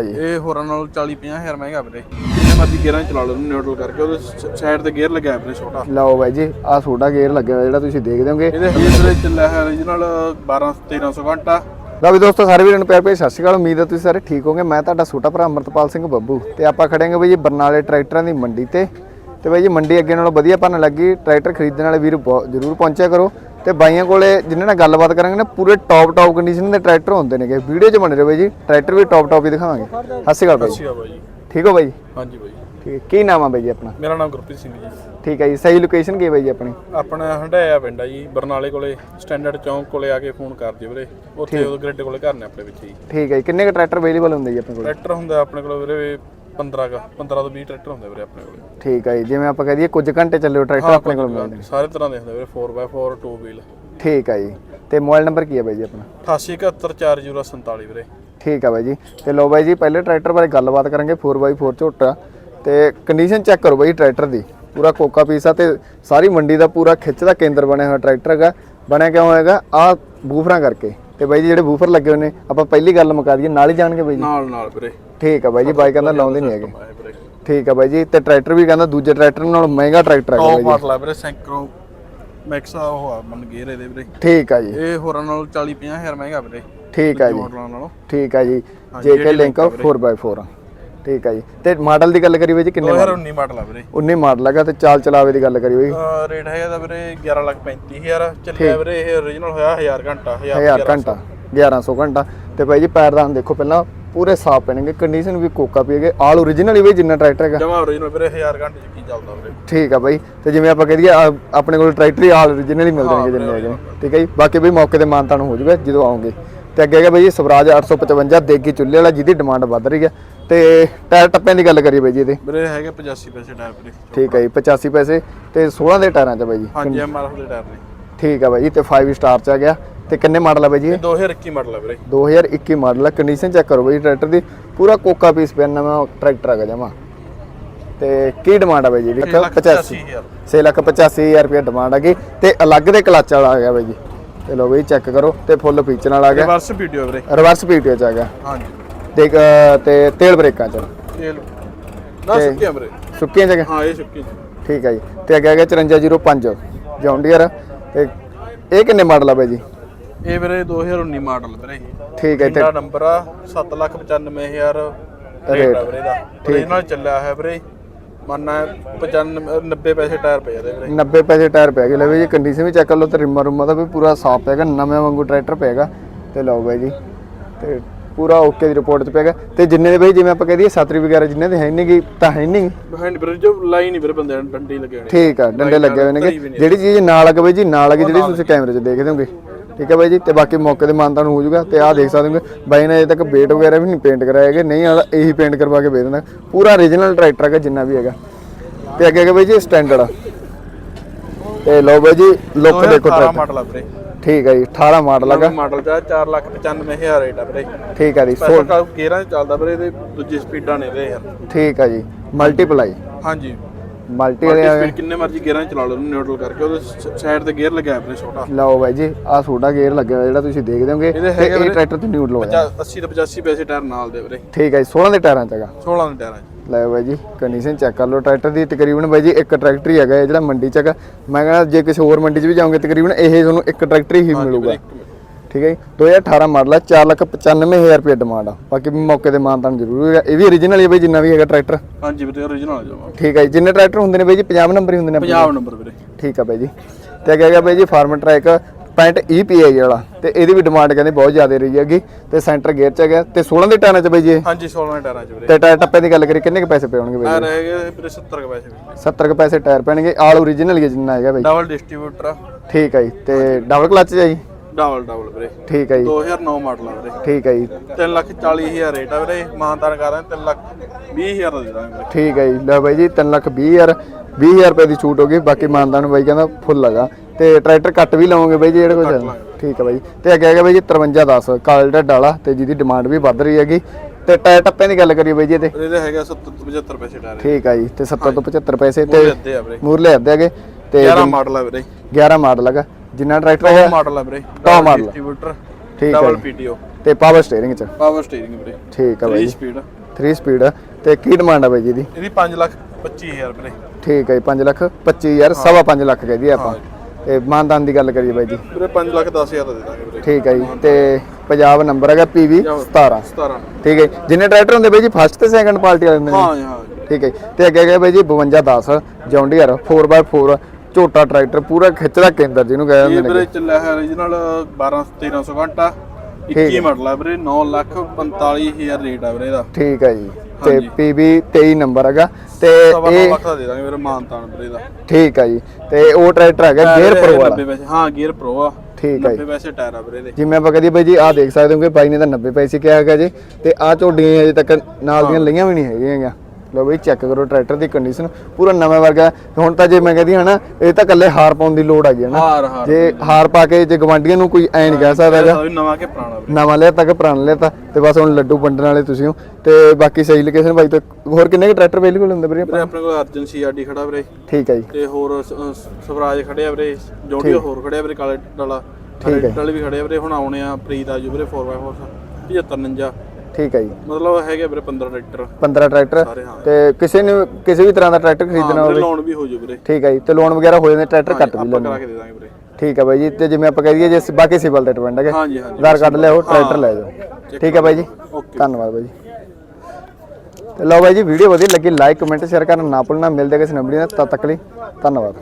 ਇਹ ਹੋਰਾਂ ਨਾਲੋਂ 40 50 ਹਜ਼ਾਰ ਮਹਿੰਗਾ ਵੀਰੇ। ਜਿੰਨੇ ਮਰਜ਼ੀ ਗੇਅਰਾਂ 'ਚ ਚਲਾ ਲਓ ਨਿਊਟਰਲ ਕਰਕੇ ਉਹਦੇ ਸਾਈਡ ਤੇ ਗੇਅਰ ਲੱਗਿਆ ਵੀਰੇ ਛੋਟਾ। ਲਓ ਬਾਈ ਜੀ ਆ ਛੋਟਾ ਗੇਅਰ ਲੱਗਿਆ ਹੋਇਆ ਜਿਹੜਾ ਤੁਸੀਂ ਦੇਖਦੇ ਹੋਗੇ। ਇਹਦੇ ਹਜੇ ਵੀਰੇ ਚੱਲਿਆ ਹੈ origignal 12 1300 ਘੰਟਾ। ਲਓ ਵੀ ਦੋਸਤੋ ਸਾਰੇ ਵੀਰਾਂ ਨੂੰ ਪਿਆਰ ਭਰੀ ਸਤਿ ਸ਼੍ਰੀ ਅਕਾਲ। ਉਮੀਦ ਹੈ ਤੁਸੀਂ ਸਾਰੇ ਠੀਕ ਹੋਗੇ ਮੈਂ ਤੁਹਾਡਾ ਛੋਟਾ ਭਰਾ ਅਮਰਤਪਾਲ ਸਿੰਘ ਬੱਬੂ ਤੇ ਆਪਾਂ ਖੜੇ ਹਾਂ ਬਈ ਜੀ ਬਰਨਾਲੇ ਟਰੈਕਟਰਾਂ ਦੀ ਮੰਡੀ ਤੇ। ਤੇ ਬਈ ਜੀ ਮੰਡੀ ਅੱਗੇ ਨਾਲੋਂ ਵਧੀਆ ਭੰਨ ਲੱਗੀ। ਟਰੈਕਟਰ ਖਰੀਦਣ ਵਾਲੇ ਵੀਰ ਜ਼ਰੂਰ ਪਹੁੰਚਿਆ ਕਰੋ। ਤੇ ਬਾਈਆਂ ਕੋਲੇ ਜਿਨ੍ਹਾਂ ਨਾਲ ਗੱਲਬਾਤ ਕਰਾਂਗੇ ਨਾ ਪੂਰੇ ਟੌਪ ਟੌਪ ਕੰਡੀਸ਼ਨ ਦੇ ਟਰੈਕਟਰ ਹੁੰਦੇ ਨੇਗੇ। ਵੀਡੀਓ 'ਚ ਬਣੇ ਰਹੋ ਬਈ ਜੀ ਟਰੈਕਟਰ ਵੀ ਟੌਪ ਟੌਪ ਹੀ ਦਿਖਾਵਾਂਗੇ। ਸਤਿ ਸ਼੍ਰੀ ਅਕਾਲ ਬਾਈ। ਠੀਕ ਹੋ ਬਾਈ? ਹਾਂਜੀ ਬਾਈ। ਠੀਕ। ਕੀ ਨਾਮ ਆ ਬਾਈ ਜੀ ਆਪਣਾ? ਮੇਰਾ ਨਾਮ ਗੁਰਪ੍ਰੀਤ ਸਿੰਘ ਜੀ। ਠੀਕ ਹੈ ਜੀ ਸਹੀ ਲੋਕੇਸ਼ਨ ਕੀ ਹੈ ਬਾਈ ਜੀ ਆਪਣੀ? ਆਪਣਾ ਹੰਡਾਇਆ ਪਿੰਡ ਆ ਜੀ ਬਰਨਾਲੇ ਕੋਲੇ ਸਟੈਂਡਰਡ ਚੌਂਕ ਕੋਲੇ ਆ ਕੇ ਫੋਨ ਕਰ ਦਿਓ ਵੀਰੇ। ਉੱਥੇ ਉਹ ਗ੍ਰਿਡ ਕੋਲੇ ਘਰ ਨੇ ਆਪਣੇ ਵਿੱਚ ਜੀ। ਠੀਕ ਹੈ ਜੀ ਕਿੰਨੇ ਕ ਟਰੈਕਟਰ ਅਵੇਲੇਬਲ ਹੁੰਦੇ ਜੀ ਆਪਣੇ ਕੋਲ? ਟਰੈਕਟਰ ਹੁੰਦਾ ਆਪਣੇ ਕੋਲ ਵੀਰੇ 15 ਕ 15 ਤੋਂ 20 ਟਰੈਕਟਰ ਹੁੰਦੇ ਵੀਰੇ ਆਪਣੇ ਕੋਲੇ। ਠੀਕ ਹੈ ਜੀ ਜਿਵੇਂ ਆਪਾਂ ਕਹਿ ਦਈਏ ਕੁਝ ਘੰਟੇ ਚੱਲੇ ਟਰੈਕਟਰ ਆਪਣੇ ਕੋਲ ਮਿਲਦੇ ਨੇ ਸਾਰੇ ਤਰ੍ਹਾਂ ਦੇ ਹੁੰਦੇ ਵੀਰੇ 4x4 2 ਵੀਲ ਠੀਕ ਹੈ ਜੀ ਤੇ ਮੋਬਾਈਲ ਨੰਬਰ ਕੀ ਹੈ ਬਾਈ ਜੀ ਆਪਣਾ? 88714047 ਵੀਰੇ। ਠੀਕ ਆ ਬਾਈ ਜੀ ਤੇ ਲੋ ਬਾਈ ਜੀ ਪਹਿਲੇ ਟਰੈਕਟਰ ਬਾਰੇ ਗੱਲਬਾਤ ਕਰਾਂਗੇ 4x4 ਝੋਟਾ। ਤੇ ਕੰਡੀਸ਼ਨ ਚੈੱਕ ਕਰੋ ਬਾਈ ਟਰੈਕਟਰ ਦੀ। ਪੂਰਾ ਕੋਕਾ ਪੀਸ ਆ ਤੇ ਸਾਰੀ ਮੰਡੀ ਦਾ ਪੂਰਾ ਖਿੱਚ ਦਾ ਕੇਂਦਰ ਬਣਿਆ ਹੋਇਆ ਟਰੈਕਟਰ ਹੈਗਾ। ਬਣਿਆ ਕਿਉਂ ਹੈਗਾ? ਆ ਬੂਫਰਾਂ ਕਰਕੇ। ਤੇ ਬਾਈ ਜੀ ਜਿਹੜੇ ਬੂਫਰ ਲੱਗੇ ਹੋਏ ਨੇ ਆਪਾਂ ਪਹਿਲੀ ਗੱਲ ਮੁਕਾ ਦਈਏ ਨਾਲ ਹੀ ਜਾਣਗੇ ਬਾਈ ਜੀ। ਨਾਲ ਨਾਲ ਵੀਰੇ। ਠੀਕ ਆ ਬਾਈ ਜੀ ਬਾਈ ਕਹਿੰਦਾ ਲਾਉਂਦੇ ਨਹੀਂ ਹੈਗੇ। ਠੀਕ ਆ ਬਾਈ ਜੀ ਤੇ ਟਰੈਕਟਰ ਵੀ ਕਹਿੰਦਾ ਦੂਜੇ ਟਰੈਕਟਰ ਨਾਲੋਂ ਮਹਿੰਗਾ ਟਰੈਕਟਰ ਹੈਗਾ ਟੌਪ ਬਾਈ ਜੀ। ਮਾਡਲ ਆ ਵੀਰੇ ਸੈਂਕਰੋ ਮੈਕਸ ਆ ਉਹ ਆ ਮਨ ਗੇਅਰ ਇਹਦੇ ਵੀਰੇ। ਠੀਕ ਆ ਜੀ। ਇਹ ਹੋਰਾਂ ਨਾਲੋਂ 40 50 ਹਜ਼ਾਰ ਮਹਿੰਗਾ ਵੀਰੇ ਠੀਕ ਆ ਜੀ। ਨਾਲੋਂ। ਠੀਕ ਆ ਜੀ ਜੇਕੇ ਲਿੰਕ 4x4 ਠੀਕ ਆ ਜੀ ਤੇ ਮਾਡਲ ਦੀ ਗੱਲ ਕਰੀ ਬਾਈ ਜੀ ਕਿੰਨੇ 2019 ਮਾਡਲ ਆ ਵੀਰੇ। 19 ਮਾਡਲ ਹੈਗਾ ਤੇ ਚਾਲ ਚਲਾਵੇ ਦੀ ਗੱਲ ਕਰੀ ਬਾਈ ਰੇਟ ਹੈਗਾ ਦਾ ਵੀਰੇ 11 ਲੱਖ 35000 ਚੱਲਿਆ ਵੀਰੇ ਇਹ origignal ਹੋਇਆ 1000 ਘੰਟਾ 1000 ਘੰਟਾ 1100 ਘੰਟਾ। ਤੇ ਭਾਈ ਜੀ ਪੈਰਦਾਨ ਦੇਖੋ ਪਹਿਲਾਂ ਪੂਰੇ ਸਾਫ਼ ਪੈਣਗੇ ਕੰਡੀਸ਼ਨ ਵੀ ਕੋਕਾ ਪੀਏਗੇ। ਆਲ origignal ਹੀ ਵੀ ਜਿੰਨਾ ਟਰੈਕਟਰ ਹੈਗਾ। ਜਮਾ origignal ਵੀਰੇ 1000 ਘੰਟੇ ਚ ਕੀ ਚੱਲਦਾ ਵੀਰੇ? ਠੀਕ ਆ ਬਾਈ ਤੇ ਜਿਵੇਂ ਆਪਾਂ ਕਹਿ ਦਈਏ ਆ- ਆਪਣੇ ਕੋਲ ਟਰੈਕਟਰ ਹੀ ਆਲ origignal ਹੀ ਮਿਲਦੇ ਨੇ ਜਿੰਨੇ ਹੈਗੇ। ਠੀਕ ਹੈ ਜੀ? ਬਾਕੀ ਬਈ ਮੌਕੇ ਤੇ ਮਾਨਤਾ ਨੂੰ ਹੋ ਜਾਵੇ ਜਦੋਂ ਆਉਂਗੇ। ਤੇ ਅੱਗੇ ਹੈਗਾ ਬਾਈ ਸਵਰਾਜ 855 ਦੇਗੀ ਚੁੱਲ੍ਹੇ ਵਾਲਾ ਜਿਹਦੀ ਡਿਮਾਂਡ ਵੱਧ ਰਹੀ ਹੈ ਤੇ ਟਾਇਰ ਟੱਪਿਆਂ ਦੀ ਗੱਲ ਕਰੀਏ ਬਾਈ ਜੀ ਇਹਦੇ। ਵੀਰੇ ਹੈਗੇ 85 ਪੈਸੇ ਟਾਇਰ ਵੀਰੇ। ਠੀਕ ਹੈ ਜੀ 85 ਪੈਸੇ ਤੇ 16 ਦੇ ਟਾਇਰਾਂ 'ਚ ਬਾਈ ਜੀ। ਹਾਂਜੀ ਐਮਆਰਐਫ ਦੇ ਟਾਇਰ ਨੇ। ਠੀਕ ਆ ਬਾਈ ਤੇ 5 ਸਟਾਰ 'ਚ ਆ ਗਿਆ। ਤੇ ਕਿੰਨੇ ਮਾਡਲ ਆ ਬਾਈ ਜੀ ਇਹ? ਇਹ 2021 ਮਾਡਲ ਆ ਵੀਰੇ। 2021 ਮਾਡਲ ਹੈ ਕੰਡੀਸ਼ਨ ਚੈੱਕ ਕਰੋ ਬਈ ਟਰੈਕਟਰ ਦੀ। ਪੂਰਾ ਕੋਕਾ ਪੀਸ ਪਿਆ ਨਵਾਂ ਟਰੈਕਟਰ ਹੈਗਾ ਜਮਾ। ਤੇ ਕੀ ਡਿਮਾਂਡ ਹੈ ਬਾਈ ਜੀ? ਦੇਖੋ 85 85000 6 ਲੱਖ 85000 ਰੁਪਏ ਡਿਮਾਂਡ ਹੈਗੀ ਤੇ ਅਲੱਗ ਦੇ ਕਲਚ ਵਾਲਾ ਆ ਗਿਆ ਬਾਈ ਜੀ। ਤੇ ਲੋ ਬਈ ਚੈੱਕ ਕਰੋ। ਤੇ ਫੁੱਲ ਫੀਚਰ ਨਾਲ ਆ ਗਿਆ। ਰਿਵਰਸ ਵੀਡੀਓ ਵੀਰੇ। ਰਿਵਰਸ ਪੀਟੀਓ ਚ ਆ ਗਿਆ। ਹਾਂਜੀ। ਤੇ ਤੇ ਤੇਲ ਬ੍ਰੇਕਾਂ ਚ। ਲਓ ਨਾ ਸੁੱਕਿਆ ਵੀਰੇ। ਸੁੱਕੀਆਂ ਜਗ੍ਹਾ? ਹਾਂ ਇਹ ਸੁੱਕੀ ਠੀਕ ਹੈ ਜੀ। ਤੇ ਅੱਗੇ ਆ ਗਿਆ 5405 ਜੌਂਡੀਅਰ। ਤੇ ਇਹ ਕਿੰਨੇ ਮਾਡਲ ਆ ਬਾਈ ਜੀ? ਇਹ ਵੀਰੇ 2019 ਮਾਡਲ ਵੀਰੇ ਠੀਕ ਹੈ ਤੇ ਤੇ ਨੰਬਰ ਆ 795000 ਰੇਟ ਆ ਵੀਰੇ ਦਾ origignal ਚੱਲਿਆ ਹੈ ਵੀਰੇ। ਮੰਨਣਾ 95 90 ਪੈਸੇ ਟਾਇਰ ਪਏ ਵੀਰੇ। 90 ਪੈਸੇ ਟਾਇਰ ਪੈ ਗਏ। ਲੈ ਬਈ ਜੀ ਕੰਡੀਸ਼ਨ ਵੀ ਚੈੱਕ ਕਰ ਲਓ ਤੇ ਰਿਮਾ ਰੁਮਾ ਦਾ ਵੀ ਪੂਰਾ ਸਾਫ਼ ਪੈਗਾ ਨਵੇਂ ਵਾਂਗੂ ਟਰੈਕਟਰ ਪੈਗਾ ਤੇ ਲਓ ਬਾਈ ਜੀ। ਤੇ ਪੂਰਾ ਓਕੇ ਦੀ ਰਿਪੋਰਟ ਚ ਪੈਗਾ ਤੇ ਜਿੰਨੇ ਦੇ ਬਈ ਜਿਵੇਂ ਆਪਾਂ ਕਹਦੇ ਸਤਰੀ ਵਗੈਰਾ ਜਿੰਨੇ ਦੇ ਹੈ ਨਹੀਂ ਗੀ ਤਾਂ ਹੈ ਨਹੀਂ ਬਿਹਾਈਂਡ ਵੀਰੇ ਜੋ ਲਾਈਨ ਹੀ ਵੀਰੇ ਬੰਦੇ ਨੇ ਡੰਡੀ ਲੱਗੇ ਹੋਣੇ ਠੀਕ ਆ ਡੰਡੇ ਲੱਗੇ ਹੋਏ ਨੇਗੇ ਜਿਹੜੀ ਚੀਜ਼ ਨਾਲ ਲੱਗੇ ਬਈ ਜੀ ਨਾਲ ਲੱਗੇ ਜਿਹੜੀ ਤੁਸੀਂ ਕੈਮਰੇ 'ਚ ਦੇਖਦੇ ਹੋਗੇ। ਠੀਕ ਹੈ ਬਾਈ ਜੀ ਤੇ ਬਾਕੀ ਮੌਕੇ ਤੇ ਮਾਨਤਾ ਨੂੰ ਹੋ ਜਾਊਗਾ ਤੇ ਆਹ ਦੇਖ ਸਕਦੇ ਹੋਗੇ ਬਾਈ ਨੇ ਅਜੇ ਤੱਕ ਬੇਟ ਵਗੈਰਾ ਵੀ ਨਹੀਂ ਪੇਂਟ ਕਰਾਇਆ ਹੈਗੇ ਨਹੀਂ ਵਾਲਾ ਇਹੀ ਪੇਂਟ ਕਰਵਾ ਕੇ ਵੇਚ ਦਿੰਦਾ ਪੂਰਾ origignal ਟਰੈਕਟਰ ਹੈਗਾ ਜਿੰਨਾ ਵੀ ਹੈਗਾ। ਤੇ ਅੱਗੇ ਹੈਗਾ ਬਾਈ ਜੀ ਸਟੈਂਡਰਡ ਤੇ ਲਓ ਬਾਈ ਜੀ ਲੁੱਕ ਦੇਖੋ 18 ਟਰੈਕਟਰ ਮਾਡਲ ਆ ਵੀਰੇ। ਠੀਕ ਹੈ ਜੀ 18 ਮਾਡਲ ਹੈਗਾ ਮਾਡਲ ਦਾ 495000 ਰੇਟ ਆ ਵੀਰੇ। ਠੀਕ ਹੈ ਜੀ ਪੈਸਾ ਕਾ ਗੇਰਾਂ 'ਚ ਚੱਲਦਾ ਵੀਰੇ ਇਹਦੇ ਦੂਜੀ ਸਪੀਡਾਂ ਨੇ ਇਹਦੇ ਯਾਰ ਠੀਕ ਹੈ ਜੀ ਮਲਟੀਪਲਾਈ ਹਾਂਜੀ। ਮਲਟੀ ਵਾਲੇ ਕਿੰਨੇ ਮਰਜ਼ੀ ਗੇਰਾਂ 'ਚ ਚਲਾ ਲਓ ਨਿਊਟਰਲ ਕਰਕੇ ਉਹਦੇ ਸਾਈਡ ਤੇ ਗੇਅਰ ਲੱਗਿਆ ਵੀਰੇ ਛੋਟਾ। ਲਓ ਬਾਈ ਜੀ ਆਹ ਛੋਟਾ ਗੇਅਰ ਲੱਗਿਆ ਹੋਇਆ ਜਿਹੜਾ ਤੁਸੀਂ ਤੇ ਹੈਗੇ ਇਹ ਟਰੈਕਟਰ ਤੇ ਨਿਊਟਰਲ ਹੋਇਆ 80 ਤੋਂ 85 ਪੈਸੇ ਟਾਇਰ ਨਾਲ ਦੇ ਵੀਰੇ। ਠੀਕ ਹੈ ਜੀ 16 ਦੇ ਟਾਇਰਾਂ ਚ ਹੈਗਾ। 16 ਦੇ ਟਾਇਰਾਂ 'ਚ। ਲੈ ਬਾਈ ਜੀ ਕੰਡੀਸ਼ਨ ਚੈੱਕ ਕਰ ਲਓ ਟਰੈਕਟਰ ਦੀ ਤਕਰੀਬਨ ਬਾਈ ਜੀ ਇੱਕ ਟਰੈਕਟਰ ਹੀ ਹੈਗਾ ਜਿਹੜਾ ਮੰਡੀ ਚ ਹੈਗਾ। ਮੈਂ ਕਹਿੰਦਾ ਜੇ ਕਿਸੇ ਹੋਰ ਮੰਡੀ ਚ ਵੀ ਜਾਓਗੇ ਤਕਰੀਬਨ ਇਹ ਤੁਹਾਨੂੰ ਇੱਕ ਟਰੈਕਟਰ ਹੀ ਮਿਲੂਗਾ। ਠੀਕ ਹੈ ਜੀ? 2018 ਮਾਡਲ ਹੈ 495000 ਰੁਪਏ ਡਿਮਾਂਡ ਆ। ਬਾਕੀ ਵੀ ਮੌਕੇ ਤੇ ਮਾਨਤਾਨ ਜ਼ਰੂਰ ਹੋਏਗਾ। ਇਹ ਵੀ origignal ਹੀ ਹੈ ਬਾਈ ਜਿੰਨਾ ਵੀ ਹੈਗਾ ਟਰੈਕਟਰ ਹਾਂਜੀ ਵੀਰੇ origignal ਜਾਵਾ ਠੀਕ ਹੈ ਜੀ। ਜਿੰਨੇ ਟਰੈਕਟਰ ਹੁੰਦੇ ਨੇ ਬਾਈ ਜੀ 50 ਨੰਬਰ ਹੀ ਹੁੰਦੇ ਨੇ ਆਪਣੇ। ਪੰਜਾਬ ਨੰਬਰ ਵੀਰੇ। ਠੀਕ ਆ ਬਾਈ ਜੀ। ਤੇ ਅੱਗੇ ਹੈਗਾ ਬਾਈ ਜੀ ਫਾਰਮ ਟਰੈਕ 65 EPI ਵਾਲਾ। ਤੇ ਇਹਦੀ ਵੀ ਡਿਮਾਂਡ ਕਹਿੰਦੇ ਬਹੁਤ ਜ਼ਿਆਦਾ ਰਹੀ ਹੈਗੀ। ਤੇ ਸੈਂਟਰ ਗੇਅਰ ਚ ਹੈਗਾ। ਤੇ 16 ਦੇ ਟਾਇਰਾਂ ਚ ਬਾਈ ਜੀ। ਹਾਂਜੀ 16 ਦੇ ਟਾਇਰਾਂ 'ਚ ਵੀਰੇ। ਤੇ ਟਾਇਰ ਟੱਪੇ ਦੀ ਗੱਲ ਕਰੀ ਕਿੰਨੇ ਕੁ ਪੈਸੇ ਪਏ ਹੋਣਗੇ ਬਾਈ ਆ ਰਹੇ ਗਏ ਵੀਰੇ 70 ਕੁ ਪੈਸੇ ਵੀਰੇ 70 ਕੁ ਪੈਸੇ ਟਾਇਰ ਪੈਣਗੇ। ਆਲ origignal ਹੈ ਜਿੰਨਾ ਹੈਗਾ ਬਾਈ। ਡਬਲ ਡਿਸਟ੍ਰੀਬਿਊਟਰ ਠੀਕ ਹੈ ਜੀ। ਤੇ ਡਬਲ ਕਲਚ ਹੈ ਜੀ। ਡਬਲ ਡਬਲ ਵੀਰੇ। ਠੀਕ ਹੈ ਜੀ। 2009 ਮਾਡਲ ਆ ਵੀਰੇ। ਠੀਕ ਹੈ ਜੀ। 3 ਲੱਖ 40 ਹਜ਼ਾਰ ਰੇਟ ਆ ਵੀਰੇ। ਮਾਨਤਾਨ ਕਰ ਰਹੇ 3 ਲੱਖ 20 ਹਜ਼ਾਰ ਦਾ ਦੇ ਦਾਂਗੇ ਠੀਕ ਹੈ ਜੀ। ਲੈ ਬਾਈ ਜੀ 3 ਲੱਖ 20 ਹਜ਼ਾਰ 20 ਹਜ਼ਾਰ ਰੁਪਏ ਦੀ ਛੂਟ ਹੋ ਗਈ। ਬਾਕੀ ਮਾਨਦਾਨ ਬਾਈ ਕਹਿੰਦਾ ਫੁੱਲ ਲਗਾ ਤੇ ਟਰੈਕਟਰ ਕੱਟ ਵੀ ਲਵਾਂਗੇ ਬਾਈ ਜੀ ਜਿਹੜਾ ਕੁਝ ਠੀਕ ਹੈ ਬਾਈ। ਤੇ ਅੱਗੇ ਹੈਗਾ ਬਾਈ ਜੀ 5310 ਕਾਲ ਢੱਡ ਵਾਲਾ ਤੇ ਜਿਹਦੀ ਡਿਮਾਂਡ ਵੀ ਵੱਧ ਰਹੀ ਹੈਗੀ। ਤੇ ਟਾਇਰ ਟੱਪਿਆਂ ਦੀ ਗੱਲ ਕਰੀਏ ਬਾਈ ਜੀ ਇਹਦੇ। ਇਹਦੇ ਹੈਗਾ 70 ਤੋਂ 75 ਪੈਸੇ ਟਾਇਰ। ਠੀਕ ਹੈ ਜੀ। ਤੇ 70 ਤੋਂ 75 ਪੈਸੇ ਤੇ ਤੇ ਆ ਮੂਰਲੇ ਅੱਧੇ ਹੈਗੇ। ਤੇ 11 ਮਾਡਲ ਆ ਵੀਰੇ। 11 ਮਾਡਲ ਹੈਗਾ। ਜਿੰਨਾ ਟਰੈਕਟਰ ਟੌਪ ਹੈਗਾ ਮਾਡਲ ਆ ਵੀਰੇ। Top model। ਡਿਸਟ੍ਰੀਬਿਊਟਰ ਠੀਕ ਹੈ ਡਬਲ। ਪੀਟੀਓ ਤੇ ਪਾਵਰ ਸਟੀਅਰਿੰਗ ਚ। ਪਾਵਰ ਸਟੀਅਰਿੰਗ ਵੀਰੇ। ਠੀਕ ਆ ਬਾਈ 3 ਜੀ। ਸਪੀਡ 3 ਸਪੀਡ ਤੇ ਕੀ ਡਿਮਾਂਡ ਆ ਬਾਈ ਜੀ ਦੀ ਇਹਦੀ 5 ਲੱਖ 25000 ਵੀਰੇ। ਠੀਕ ਹੈ ਜੀ 5 ਲੱਖ 25000 ਸਵਾ 5 ਲੱਖ ਕਹਦੀ ਆਪਾਂ। ਤੇ ਮਾਨਦਾਨ ਦੀ ਗੱਲ ਕਰੀਏ ਬਾਈ ਜੀ। ਵੀਰੇ 5 ਲੱਖ 10000 ਦਾ ਦੇ ਦਾਂਗੇ ਵੀਰੇ। ਠੀਕ ਹੈ ਜੀ ਤੇ ਪੰਜਾਬ ਨੰਬਰ ਹੈਗਾ PV 17 17 ਠੀਕ ਹੈ। ਜਿੰਨੇ ਟਰੈਕਟਰ ਹੁੰਦੇ ਬਾਈ ਜੀ ਫਸਟ ਤੇ ਸੈਕੰਡ ਪਾਰਟੀ ਵਾਲੇ ਹੁੰਦੇ ਨੇ। ਹਾਂ ਹਾਂ ਠੀਕ ਹੈ। ਤੇ ਅੱਗੇ ਹੈਗਾ ਬਾਈ ਜੀ 5210 ਜੌਂਡੀਅਰ 4x4 ਝੋਟਾ ਟਰੈਕਟਰ ਪੂਰਾ ਖਿੱਚਦਾ ਕੇਂਦਰ ਜਿਹਨੂੰ ਕਹਿੰਦੇ ਇਹ ਨੇ ਵੀਰੇ ਚੱਲਿਆ ਹੈ origignal 12 1300 ਘੰਟਾ 21 ਮਾਡਲ ਆ ਵੀਰੇ 9 ਲੱਖ 45000 ਰੇਟ ਆ ਵੀਰੇ ਇਹਦਾ। ਠੀਕ ਹੈ ਜੀ। ਤੇ। PV 23 ਨੰਬਰ ਹੈਗਾ। ਤੇ ਇਹ 9 ਲੱਖ ਦਾ ਦੇ ਦਾਂਗੇ ਵੀਰੇ ਮਾਨਤਾਨ ਵੀਰੇ ਦਾ ਠੀਕ ਹੈ ਜੀ। ਤੇ ਉਹ ਟਰੈਕਟਰ ਹੈਗਾ ਗੇਅਰ ਇਹ ਪ੍ਰੋ ਵਾਲਾ। 90 ਪੈਸੇ ਹਾਂ ਗੇਅਰ ਪ੍ਰੋ ਆ। ਠੀਕ ਹੈ ਜੀ। 90 ਪੈਸੇ ਟਾਇਰ ਆ ਵੀਰੇ ਦੇ ਜਿਵੇਂ ਆਪਾਂ ਕਹਦੇ ਬਾਈ ਜੀ ਆਹ ਦੇਖ ਸਕਦੇ ਹੋ ਕਿ ਬਾਈ ਨੇ ਤਾਂ 90 ਪੈਸੇ ਕਿਹਾ ਹੈਗਾ ਜੀ। ਤੇ ਆਹ ਝੋਡੀਆਂ ਅਜੇ ਤੱਕ ਨਾਲ ਦੀਆਂ ਲਈਆਂ ਵੀ ਨਹੀਂ ਹੈਗੀਆਂ। ਲੋ ਬਈ ਚੈੱਕ ਕਰੋ ਟਰੈਕਟਰ ਦੀ ਕੰਡੀਸ਼ਨ ਪੂਰਾ ਨਵਾਂ ਵਰਗਾ। ਹੁਣ ਤਾਂ ਜੇ ਮੈਂ ਕਹਦੀ ਹਨਾ ਇਹ ਤਾਂ ਕੱਲੇ ਹਾਰ ਪਾਉਣ ਦੀ ਲੋੜ ਹੈਗੀ ਹੈ ਨਾ। ਹਾਰ ਹਾਰ ਜੇ ਹਾਰ ਪਾ ਕੇ ਜੇ ਗਵਾਂਡੀਆਂ ਨੂੰ ਕੋਈ ਐ ਨਹੀਂ ਕਹਿ ਸਕਦਾ ਹੈਗਾ। ਨਵਾਂ ਕੇ ਪੁਰਾਣਾ ਨਵਾਂ ਲਿਆ ਤੱਕ ਪੁਰਾਣਾ ਲਿਆ ਤਾਂ। ਤੇ ਬਸ ਹੁਣ ਲੱਡੂ ਵੰਡਣ ਵਾਲੇ ਤੁਸੀਂ ਹੋ। ਤੇ ਬਾਕੀ ਸਹੀ ਲੋਕੇਸ਼ਨ ਬਾਈ ਤੋਂ ਹੋਰ ਕਿੰਨੇ ਕੁ ਟਰੈਕਟਰ ਅਵੇਲੇਬਲ ਹੁੰਦੇ ਵੀਰੇ ਵੀਰੇ ਆਪਣੇ ਕੋਲ ਅਰਜਨ ਸੀਆਰਡੀ ਖੜਾ ਵੀਰੇ। ਠੀਕ ਹੈ ਜੀ। ਤੇ ਹੋਰ ਸਵਰਾਜ ਖੜੇ ਆ ਵੀਰੇ। ਜੋਡੀਓ ਹੋਰ ਖੜੇ ਆ ਵੀਰੇ ਕਾਲੇ ਵਾਲਾ ਠੀਕ ਹੈ। ਵਾਲੇ ਵੀ ਖੜੇ ਆ ਵੀਰੇ। ਹੁਣ ਆਉਣੇ ਆ ਪ੍ਰੀਤ ਆ ਜੂ ਵੀਰੇ 4x4 75 49 ਠੀਕ ਹੈ ਜੀ। ਮਤਲਬ ਹੈਗੇ ਵੀਰੇ 15 ਟਰੈਕਟਰ। 15 ਟਰੈਕਟਰ। ਸਾਰੇ ਹਾਂ। ਤੇ ਕਿਸੇ ਨੇ ਕਿਸੇ ਵੀ ਤਰ੍ਹਾਂ ਦਾ ਟਰੈਕਟਰ ਖਰੀਦਣਾ ਹਾਂ ਹੋਵੇ। ਲੋਨ ਵੀ ਹੋ ਜੂ ਵੀਰੇ। ਠੀਕ ਹੈ ਜੀ ਤੇ ਲੋਨ ਵਗੈਰਾ ਹੋ ਜਾਂਦੇ ਟਰੈਕਟਰ ਕੱਟ ਵੀ ਆਪਾਂ ਲੈਂਦੇ ਕਰਾ ਕੇ ਦੇ ਦਾਂਗੇ ਵੀਰੇ। ਠੀਕ ਹੈ ਬਾਈ ਜੀ ਤੇ ਜਿਵੇਂ ਆਪਾਂ ਕਹਿ ਦਈਏ ਜੇ ਬਾਕੀ ਸਿਵਲ ਤੇ ਡਿਪੈਂਡ ਹੈਗੇ। ਹਾਂਜੀ ਹਾਂਜੀ। ਆਧਾਰ ਕਾਰਡ ਲਿਆਓ ਟਰੈਕਟਰ ਲੈ ਜਾਓ। ਠੀਕ ਹੈ ਬਾਈ ਜੀ। ਓਕੇ। ਧੰਨਵਾਦ ਬਾਈ ਜੀ। ਤੇ ਲਓ ਬਾਈ ਜੀ ਵੀਡੀਓ ਵਧੀਆ ਲੱਗੀ ਲਾਈਕ ਕਮੈਂਟ ਸ਼ੇਅਰ ਕਰਨਾ ਨਾ ਭੁੱਲਣਾ। ਮਿਲਦੇ ਕਿਸੇ ਨੰਬਰ ਨਾਲ ਤਦ ਤੱਕ ਲਈ ਧੰਨਵਾਦ।